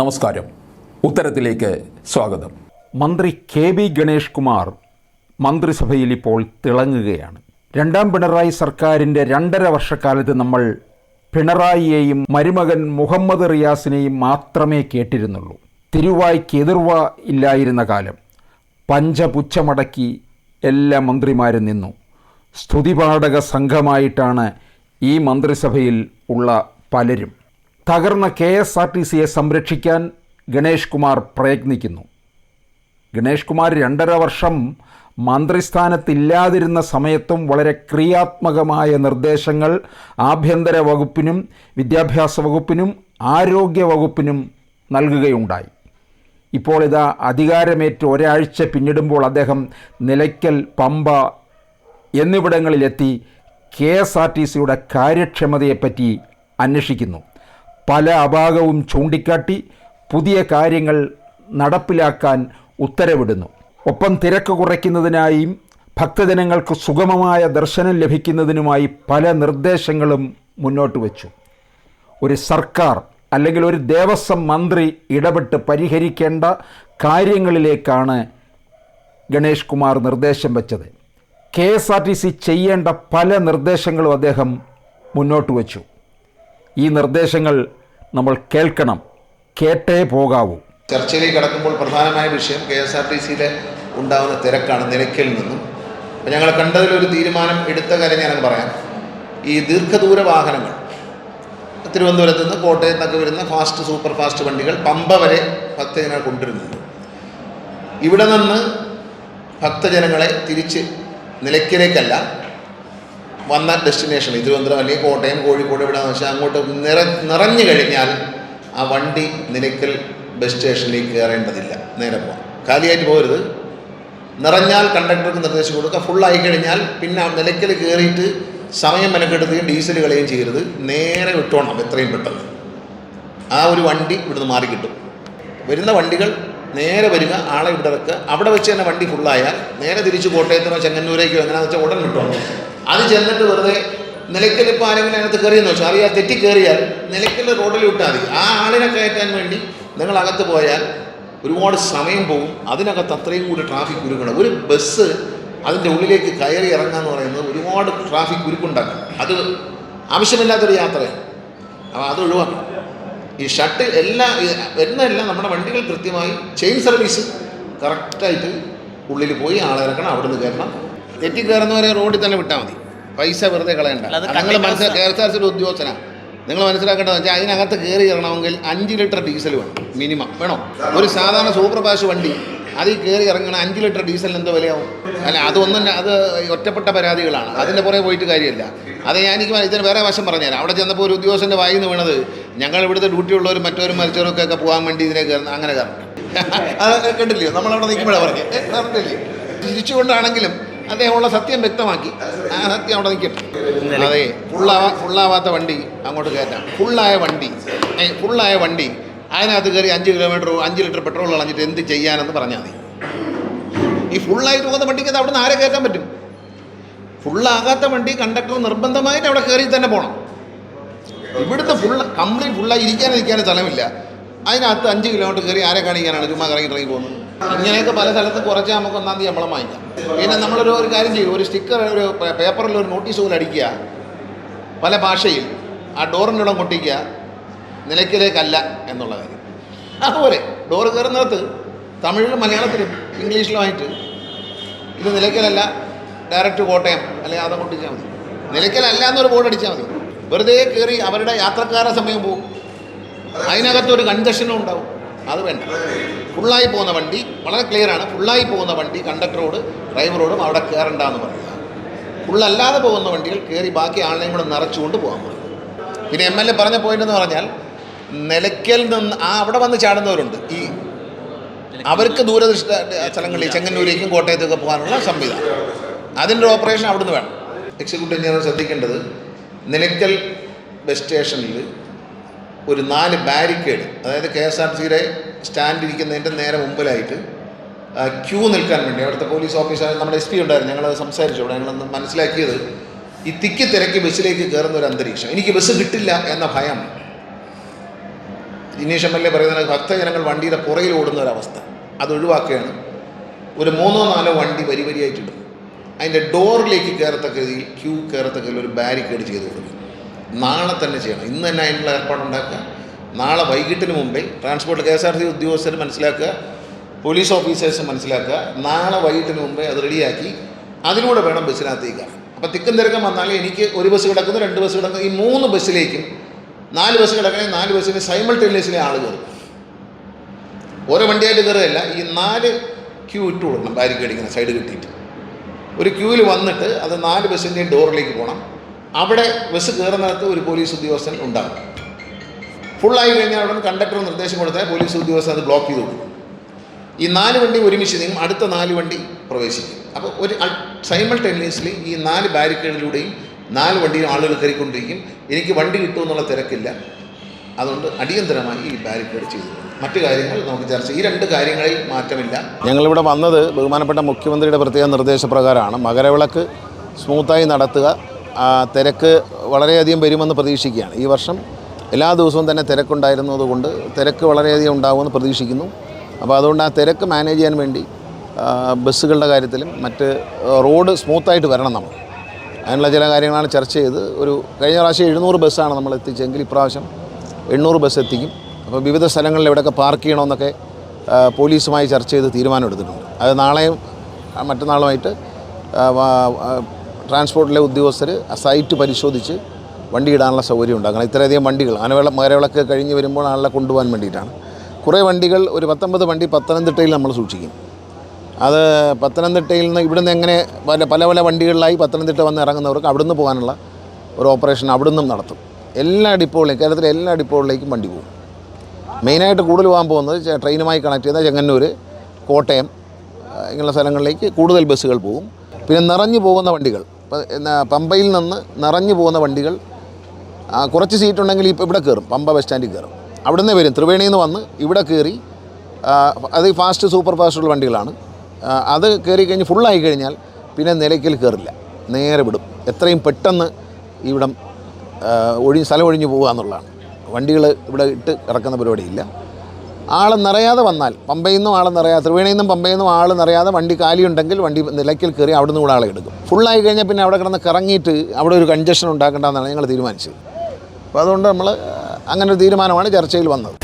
നമസ്കാരം. ഉത്തരത്തിലേക്ക് സ്വാഗതം. മന്ത്രി കെ ബി ഗണേഷ് കുമാർ മന്ത്രിസഭയിൽ ഇപ്പോൾ തിളങ്ങുകയാണ്. രണ്ടാം പിണറായി സർക്കാരിന്റെ രണ്ടര വർഷക്കാലത്ത് നമ്മൾ പിണറായിയെയും മരുമകൻ മുഹമ്മദ് റിയാസിനെയും മാത്രമേ കേട്ടിരുന്നുള്ളൂ. തിരുവായ്ക്ക് എതിർവ ഇല്ലായിരുന്ന കാലം പഞ്ചപുച്ഛമടക്കി എല്ലാ മന്ത്രിമാരും നിന്നു. സ്തുതിപാഠക സംഘമായിട്ടാണ് ഈ മന്ത്രിസഭയിൽ ഉള്ള പലരും. തകർന്ന കെ എസ് ആർ ടി സിയെ സംരക്ഷിക്കാൻ ഗണേഷ് കുമാർ പ്രയത്നിക്കുന്നു. ഗണേഷ് കുമാർ രണ്ടര വർഷം മന്ത്രിസ്ഥാനത്തില്ലാതിരുന്ന സമയത്തും വളരെ ക്രിയാത്മകമായ നിർദ്ദേശങ്ങൾ ആഭ്യന്തര വകുപ്പിനും വിദ്യാഭ്യാസ വകുപ്പിനും ആരോഗ്യ വകുപ്പിനും നൽകുകയുണ്ടായി. ഇപ്പോൾ ഇതാ അധികാരമേറ്റ് ഒരാഴ്ച പിന്നിടുമ്പോൾ അദ്ദേഹം നിലയ്ക്കൽ പമ്പ എന്നിവിടങ്ങളിലെത്തി കെ എസ് ആർ ടി സിയുടെ കാര്യക്ഷമതയെപ്പറ്റി അന്വേഷിക്കുന്നു. പല അപാകവും ചൂണ്ടിക്കാട്ടി പുതിയ കാര്യങ്ങൾ നടപ്പിലാക്കാൻ ഉത്തരവിടുന്നു. ഒപ്പം തിരക്ക് കുറയ്ക്കുന്നതിനായും ഭക്തജനങ്ങൾക്ക് സുഗമമായ ദർശനം ലഭിക്കുന്നതിനുമായി പല നിർദ്ദേശങ്ങളും മുന്നോട്ട് വച്ചു. ഒരു സർക്കാർ അല്ലെങ്കിൽ ഒരു ദേവസ്വം മന്ത്രി ഇടപെട്ട് പരിഹരിക്കേണ്ട കാര്യങ്ങളിലേക്കാണ് ഗണേഷ് കുമാർ നിർദ്ദേശം വെച്ചത്. K S R T C ചെയ്യേണ്ട പല നിർദ്ദേശങ്ങളും അദ്ദേഹം മുന്നോട്ട് വച്ചു. ഈ നിർദ്ദേശങ്ങൾ നമ്മൾ കേൾക്കണം. കേട്ടേ പോകാവൂ. ചർച്ചയിലേക്ക് കടക്കുമ്പോൾ പ്രധാനമായ വിഷയം കെ എസ് ആർ ടി സിയിലെ ഉണ്ടാകുന്ന തിരക്കാണ് നിലയ്ക്കിൽ നിന്നും. അപ്പം ഞങ്ങൾ കണ്ടതിലൊരു തീരുമാനം എടുത്ത കാര്യം ഞാനങ്ങ് പറയാം. ഈ ദീർഘദൂര വാഹനങ്ങൾ തിരുവനന്തപുരത്ത് നിന്ന് കോട്ടയത്ത് നിന്നൊക്കെ വരുന്ന ഫാസ്റ്റ് സൂപ്പർ ഫാസ്റ്റ് വണ്ടികൾ പമ്പ വരെ ഭക്തജനങ്ങൾ കൊണ്ടുവരുന്നത് ഇവിടെ നിന്ന് ഭക്തജനങ്ങളെ തിരിച്ച് നിലയ്ക്കലേക്കല്ല വന്ന ഡെസ്റ്റിനേഷൻ തിരുവനന്തപുരം അല്ലെങ്കിൽ കോട്ടയം കോഴിക്കോട് എവിടെയാണെന്ന് വെച്ചാൽ അങ്ങോട്ട് നിറ നിറഞ്ഞു കഴിഞ്ഞാൽ ആ വണ്ടി നിലയ്ക്കൽ ബസ് സ്റ്റേഷനിലേക്ക് കയറേണ്ടതില്ല. നേരെ പോകാം കാലിയായിട്ട് പോകരുത്. നിറഞ്ഞാൽ കണ്ടക്ടർക്ക് നിർദ്ദേശം കൊടുക്കുക. ഫുള്ളായി കഴിഞ്ഞാൽ പിന്നെ നിലയ്ക്കൽ കയറിയിട്ട് സമയം മെനക്കെടുത്തുകയും ഡീസൽ കളയുകയും ചെയ്യരുത്. നേരെ വിട്ടോണം എത്രയും പെട്ടെന്ന്. ആ ഒരു വണ്ടി ഇവിടുന്ന് മാറി കിട്ടും. വരുന്ന വണ്ടികൾ നേരെ വരിക ആളെ ഇവിടെ ഇറക്കുക അവിടെ വെച്ച് തന്നെ വണ്ടി ഫുള്ളായാൽ നേരെ തിരിച്ച് കോട്ടയത്തിനോ ചെങ്ങന്നൂരേക്കോ എങ്ങനെയാണെന്ന് വെച്ചാൽ ഉടൻ കിട്ടും അത് ചെന്നിട്ട് വെറുതെ നിലയ്ക്കൽ ഇപ്പോൾ ആരെങ്കിലും അതിനകത്ത് കയറിയെന്ന് വെച്ചാൽ അറിയാൻ തെറ്റി കയറിയാൽ നിലയ്ക്കൽ റോഡിൽ വിട്ടാൽ മതി. ആ ആളിനെ കയറ്റാൻ വേണ്ടി നിങ്ങൾ അകത്ത് പോയാൽ ഒരുപാട് സമയം പോകും അതിനകത്ത് അത്രയും കൂടി ട്രാഫിക് കുരുക്കണം ഒരു ബസ് അതിന്റെ ഉള്ളിലേക്ക് കയറി ഇറങ്ങുക എന്ന് പറയുന്നത് ഒരുപാട് ട്രാഫിക് ഉരുക്കുണ്ടാക്കും. അത് ആവശ്യമില്ലാത്തൊരു യാത്രയാണ്. അപ്പോൾ അത് ഒഴിവാക്കണം. ഈ ഷട്ട് എല്ലാ എന്നെല്ലാം നമ്മുടെ വണ്ടികൾ കൃത്യമായി ചെയിൻ സർവീസ് കറക്റ്റായിട്ട് ഉള്ളിൽ പോയി ആളെ ഇറക്കണം. അവിടെ നിന്ന് കയറണം. തെറ്റി കയറുന്നവരെ റോഡിൽ തന്നെ വിട്ടാൽ മതി. പൈസ വെറുതെ കളയണ്ട. നിങ്ങൾ മനസ്സിലാക്കി കെ എസ് ആർ സിയുടെ ഉദ്യോഗസ്ഥനാണ് നിങ്ങൾ മനസ്സിലാക്കേണ്ടത് വെച്ചാൽ അതിനകത്ത് കയറി ഇറങ്ങണമെങ്കിൽ അഞ്ച് ലിറ്റർ ഡീസൽ വേണം മിനിമം വേണോ? ഒരു സാധാരണ സൂപ്പർ ഫാസ്റ്റ് വണ്ടി അതിൽ കയറി ഇറങ്ങണ അഞ്ച് ലിറ്റർ ഡീസലിന് എന്തോ വിലയാവും? അല്ല അതൊന്നും അത് ഒറ്റപ്പെട്ട പരാതികളാണ്. അതിന്റെ പുറകെ പോയിട്ട് കാര്യമില്ല. അത് ഞാൻ എനിക്ക് ഇതിന് വേറെ വശം പറഞ്ഞുതരാം. അവിടെ ചെന്നപ്പോൾ ഒരു ഉദ്യോഗസ്ഥന്റെ വായിൽ നിന്ന് വീണത് ഞങ്ങൾ ഇവിടുത്തെ ഡ്യൂട്ടി ഉള്ളവരും മറ്റവരും മരിച്ചവരൊക്കെ ഒക്കെ പോകാൻ വേണ്ടി ഇതിനെ കയറുന്ന അങ്ങനെ കയറണം അത് കണ്ടില്ലയോ നമ്മളവിടെ നിൽക്കുമ്പോഴാണ് പറഞ്ഞത് കണ്ടില്ലേ? തിരിച്ചുകൊണ്ടാണെങ്കിലും അദ്ദേഹമുള്ള സത്യം വ്യക്തമാക്കി. ആ സത്യം അവിടെ നിൽക്കട്ടെ. അതെ ഫുള്ളാവാ ഫുള്ളാവാത്ത വണ്ടി അങ്ങോട്ട് കയറ്റാം. ഫുള്ളായ വണ്ടി. ഫുള്ളായ വണ്ടി. അതിനകത്ത് കയറി അഞ്ച് കിലോമീറ്റർ അഞ്ച് ലിറ്റർ പെട്രോൾ കളഞ്ഞിട്ട് എന്ത് ചെയ്യാനെന്ന് പറഞ്ഞാൽ മതി. ഈ ഫുള്ളായിട്ട് പോകുന്ന വണ്ടിക്ക് അവിടെ നിന്ന് ആരെ കയറ്റാൻ പറ്റും? ഫുള്ളാകാത്ത വണ്ടി കണ്ടക്ടർ നിർബന്ധമായിട്ട് അവിടെ കയറി തന്നെ പോകണം ഇവിടുത്തെ ഫുൾ കംപ്ലീറ്റ് ഫുള്ളായി ഇരിക്കാനിരിക്കാനും ഇരിക്കാനും സ്ഥലമില്ല. അതിനകത്ത് അഞ്ച് കിലോമീറ്റർ കയറി ആരെ കാണിക്കാനാണ് ചുമ്മാ കറങ്ങി ഇറങ്ങി പോകുന്നത്? ഇങ്ങനെയൊക്കെ പല സ്ഥലത്തും കുറച്ച് നമുക്ക് ഒന്നാം തീയതി ശമ്പളം വാങ്ങിക്കാം. പിന്നെ നമ്മളൊരു ഒരു കാര്യം ചെയ്യും ഒരു സ്റ്റിക്കർ ഒരു പേപ്പറിൽ ഒരു നോട്ടീസ് പോലെ അടിക്കുക. പല ഭാഷയിൽ ആ ഡോറിനോളം കൊട്ടിക്കുക നിലയ്ക്കലേക്കല്ല എന്നുള്ള കാര്യം. അതുപോലെ ഡോറ് കയറുന്നിടത്ത് തമിഴിലും മലയാളത്തിലും ഇംഗ്ലീഷിലുമായിട്ട് ഇത് നിലയ്ക്കലല്ല ഡയറക്റ്റ് കോട്ടയം അല്ലെങ്കിൽ അതം കൊട്ടിച്ചാൽ മതി. നിലയ്ക്കലല്ല എന്നൊരു ബോർഡ് അടിച്ചാൽ മതി. വെറുതെ കയറി അവരുടെ യാത്രക്കാരുടെ സമയം പോകും അതിനകത്തൊരു കൺജഷനും ഉണ്ടാവും. അത് വേണ്ട. ഫുള്ളായി പോകുന്ന വണ്ടി വളരെ ക്ലിയർ ക്ലിയറാണ് ഫുള്ളായി പോകുന്ന വണ്ടി കണ്ടക്ടറോട് ഡ്രൈവറോടും അവിടെ കയറണ്ട എന്ന് പറയുക. ഫുള്ളല്ലാതെ പോകുന്ന വണ്ടികൾ കയറി ബാക്കി ആളിനെയും കൂടെ നിറച്ചുകൊണ്ട് പോകാൻ പറയും. പിന്നെ എം എൽ എ പറഞ്ഞ പോയിന്റ് എന്ന് പറഞ്ഞാൽ നിലയ്ക്കൽ നിന്ന് ആ അവിടെ വന്ന് ചാടുന്നവരുണ്ട്. ഈ അവർക്ക് ദൂരദൃഷ്ട സ്ഥലങ്ങളിൽ ചെങ്ങന്നൂരേക്കും കോട്ടയത്തേക്ക് പോകാനുള്ള സംവിധാനം. അതിന്റെ ഓപ്പറേഷൻ അവിടുന്ന് വേണം. എക്സിക്യൂട്ടീവ് എഞ്ചിനീയർ ശ്രദ്ധിക്കേണ്ടത് നിലയ്ക്കൽ ബസ് സ്റ്റേഷനിൽ ഒരു നാല് ബാരിക്കേഡ് അതായത് കെ എസ് ആർ സിയുടെ സ്റ്റാൻഡ് ഇരിക്കുന്നതിന്റെ നേരെ മുമ്പിലായിട്ട് ക്യൂ നിൽക്കാൻ വേണ്ടി അവിടുത്തെ പോലീസ് ഓഫീസർ നമ്മുടെ എസ് പി ഉണ്ടായിരുന്നു ഞങ്ങൾ സംസാരിച്ചു. അവിടെ ഞങ്ങളൊന്ന് മനസ്സിലാക്കിയത് ഈ തിക്കി തിരക്കി ബസ്സിലേക്ക് കയറുന്ന ഒരു അന്തരീക്ഷം. എനിക്ക് ബസ് കിട്ടില്ല എന്ന ഭയം. ദിനേശ് എം എൽ എ പറയുന്നത് ഭക്തജനങ്ങൾ വണ്ടിയുടെ പുറകിൽ ഓടുന്ന ഒരവസ്ഥ അത് ഒഴിവാക്കുകയാണ്. ഒരു മൂന്നോ നാലോ വണ്ടി വരി വരിയായിട്ടിടും അതിന്റെ ഡോറിലേക്ക് കയറത്തക്ക രീതിയിൽ ക്യൂ കയറത്തക്ക ഒരു ബാരിക്കേഡ് ചെയ്ത് കൊടുക്കും നാളെ തന്നെ ചെയ്യണം. ഇന്ന് തന്നെ അതിനുള്ള ഏർപ്പാടുണ്ടാക്കുക. നാളെ വൈകിട്ടിന് മുമ്പേ transport K S R T ഉദ്യോഗസ്ഥർ മനസ്സിലാക്കുക പോലീസ് ഓഫീസേഴ്സ് മനസ്സിലാക്കുക നാളെ വൈകിട്ടിന് മുമ്പേ അത് റെഡിയാക്കി അതിലൂടെ വേണം ബസ്സിനകത്തേക്ക് അപ്പോൾ തിക്കും തിരക്കം വന്നാൽ എനിക്ക് ഒരു ബസ് കിടക്കുന്നു രണ്ട് ബസ് കിടക്കുന്നു ഈ മൂന്ന് ബസ്സിലേക്കും നാല് ബസ് കിടക്കണേ നാല് ബസ്സിന് സൈമൾട്ടേനിയസ്ലി ആൾ കയറും. ഓരോ വണ്ടിയായിട്ട് കയറുകയല്ല ഈ നാല് ക്യൂ ഇട്ട് കൊടുക്കണം ബാരിക്കേഡ് സൈഡ് കിട്ടിയിട്ട് ഒരു ക്യൂവിൽ വന്നിട്ട് അത് നാല് ബസ്സിന്റെയും ഡോറിലേക്ക് പോകണം. അവിടെ ബസ് കയറുന്നിടത്ത് ഒരു പോലീസ് ഉദ്യോഗസ്ഥൻ ഉണ്ടാകും ഫുള്ളായി കഴിഞ്ഞാൽ അവിടെ കണ്ടക്ടർ നിർദ്ദേശം കൊടുത്താൽ പോലീസ് ഉദ്യോഗസ്ഥർ അത് ബ്ലോക്ക് ചെയ്ത് കൊടുക്കും. ഈ നാല് വണ്ടി ഒരുമിച്ച് നീങ്ങും അടുത്ത നാല് വണ്ടി പ്രവേശിക്കും. അപ്പോൾ ഒരു സൈമൾട്ടേനിയസ്ലി ഈ നാല് ബാരിക്കേഡിലൂടെയും നാല് വണ്ടിയും ആളുകൾ കയറിക്കൊണ്ടിരിക്കും. എനിക്ക് വണ്ടി കിട്ടുമെന്നുള്ള തിരക്കില്ല. അതുകൊണ്ട് അടിയന്തരമായി ഈ ബാരിക്കേഡ് ചെയ്തു മറ്റു കാര്യങ്ങൾ നമുക്ക് ചർച്ച ഈ രണ്ട് കാര്യങ്ങളിൽ മാറ്റമില്ല. ഞങ്ങളിവിടെ വന്നത് ബഹുമാനപ്പെട്ട മുഖ്യമന്ത്രിയുടെ പ്രത്യേക നിർദ്ദേശപ്രകാരമാണ്. മകരവിളക്ക് സ്മൂത്തായി നടത്തുക. തിരക്ക് വളരെയധികം വരുമെന്ന് പ്രതീക്ഷിക്കുകയാണ്. ഈ വർഷം എല്ലാ ദിവസവും തന്നെ തിരക്കുണ്ടായിരുന്നതുകൊണ്ട് തിരക്ക് വളരെയധികം ഉണ്ടാകുമെന്ന് പ്രതീക്ഷിക്കുന്നു. അപ്പോൾ അതുകൊണ്ട് ആ തിരക്ക് മാനേജ് ചെയ്യാൻ വേണ്ടി ബസ്സുകളുടെ കാര്യത്തിലും മറ്റ് റോഡ് സ്മൂത്തായിട്ട് വരണം നമ്മൾ. അതിനുള്ള ചില കാര്യങ്ങളാണ് ചർച്ച ചെയ്ത്. ഒരു കഴിഞ്ഞ പ്രാവശ്യം എഴുന്നൂറ് ബസ്സാണ് നമ്മൾ എത്തിച്ചെങ്കിൽ ഇപ്രാവശ്യം എണ്ണൂറ് ബസ് എത്തിക്കും. അപ്പോൾ വിവിധ സ്ഥലങ്ങളിൽ എവിടെയൊക്കെ പാർക്ക് ചെയ്യണമെന്നൊക്കെ പോലീസുമായി ചർച്ച ചെയ്ത് തീരുമാനമെടുത്തിട്ടുണ്ട്. അത് നാളെയും മറ്റന്നാളുമായിട്ട് ട്രാൻസ്പോർട്ടിലെ ഉദ്യോഗസ്ഥർ ആ സൈറ്റ് പരിശോധിച്ച് വണ്ടി ഇടാനുള്ള സൗകര്യം ഉണ്ടാക്കണം ഇത്രയധികം വണ്ടികൾ ആനവിള മകരവിളക്ക് കഴിഞ്ഞ് വരുമ്പോൾ ആളെ കൊണ്ടുപോകാൻ വേണ്ടിയിട്ടാണ്. കുറേ വണ്ടികൾ ഒരു പത്തൊമ്പത് വണ്ടി പത്തനംതിട്ടയിൽ നമ്മൾ സൂക്ഷിക്കും. അത് പത്തനംതിട്ടയിൽ നിന്ന് ഇവിടുന്ന് എങ്ങനെ പല പല പല വണ്ടികളിലായി പത്തനംതിട്ട വന്ന് ഇറങ്ങുന്നവർക്ക് അവിടുന്ന് പോകാനുള്ള ഒരു ഓപ്പറേഷൻ അവിടുന്നും നടത്തും. എല്ലാ ഡിപ്പോകളിലേക്കും കേരളത്തിലെ എല്ലാ ഡിപ്പോകളിലേക്കും വണ്ടി പോകും. മെയിനായിട്ട് കൂടുതൽ പോകാൻ പോകുന്നത് ട്രെയിനുമായി കണക്ട് ചെയ്ത ചെങ്ങന്നൂർ കോട്ടയം ഇങ്ങനെയുള്ള സ്ഥലങ്ങളിലേക്ക് കൂടുതൽ ബസ്സുകൾ പോകും. പിന്നെ നിറഞ്ഞു പോകുന്ന വണ്ടികൾ പമ്പയിൽ നിന്ന് നിറഞ്ഞു പോകുന്ന വണ്ടികൾ കുറച്ച് സീറ്റ് ഉണ്ടെങ്കിൽ ഇപ്പോൾ ഇവിടെ കയറും പമ്പ ബസ് സ്റ്റാൻഡിൽ കയറും അവിടെ നിന്ന് വരും. ത്രിവേണിയിൽ നിന്ന് വന്ന് ഇവിടെ കയറി അത് ഫാസ്റ്റ് സൂപ്പർ ഫാസ്റ്റുള്ള വണ്ടികളാണ്. അത് കയറി കഴിഞ്ഞ് ഫുള്ളായി കഴിഞ്ഞാൽ പിന്നെ നിലയ്ക്കൽ കയറില്ല നേരെ വിടും. എത്രയും പെട്ടെന്ന് ഇവിടം ഒഴി സ്ഥലം ഒഴിഞ്ഞു പോകുക എന്നുള്ളതാണ്. വണ്ടികൾ ഇവിടെ ഇട്ട് ഇറക്കുന്ന പരിപാടിയില്ല. ആൾ നിറയാതെ വന്നാൽ പമ്പയിൽ നിന്നും ആൾ നിറയാതെ ത്രിവേണിയിൽ നിന്നും പമ്പയിൽ നിന്നും ആൾ നിറയാതെ വണ്ടി കാലിയുണ്ടെങ്കിൽ വണ്ടി നിലയ്ക്കൽ കയറി അവിടെ നിന്ന് കൂടെ ആളെ എടുക്കും. ഫുള്ളായി കഴിഞ്ഞാൽ പിന്നെ അവിടെ കിടന്ന് കറങ്ങിയിട്ട് അവിടെ ഒരു കൺജഷൻ ഉണ്ടാക്കേണ്ടതെന്നാണ് ഞങ്ങൾ തീരുമാനിച്ചത്. അപ്പോൾ അതുകൊണ്ട് നമ്മൾ അങ്ങനെ ഒരു തീരുമാനമാണ് ചർച്ചയിൽ വന്നത്.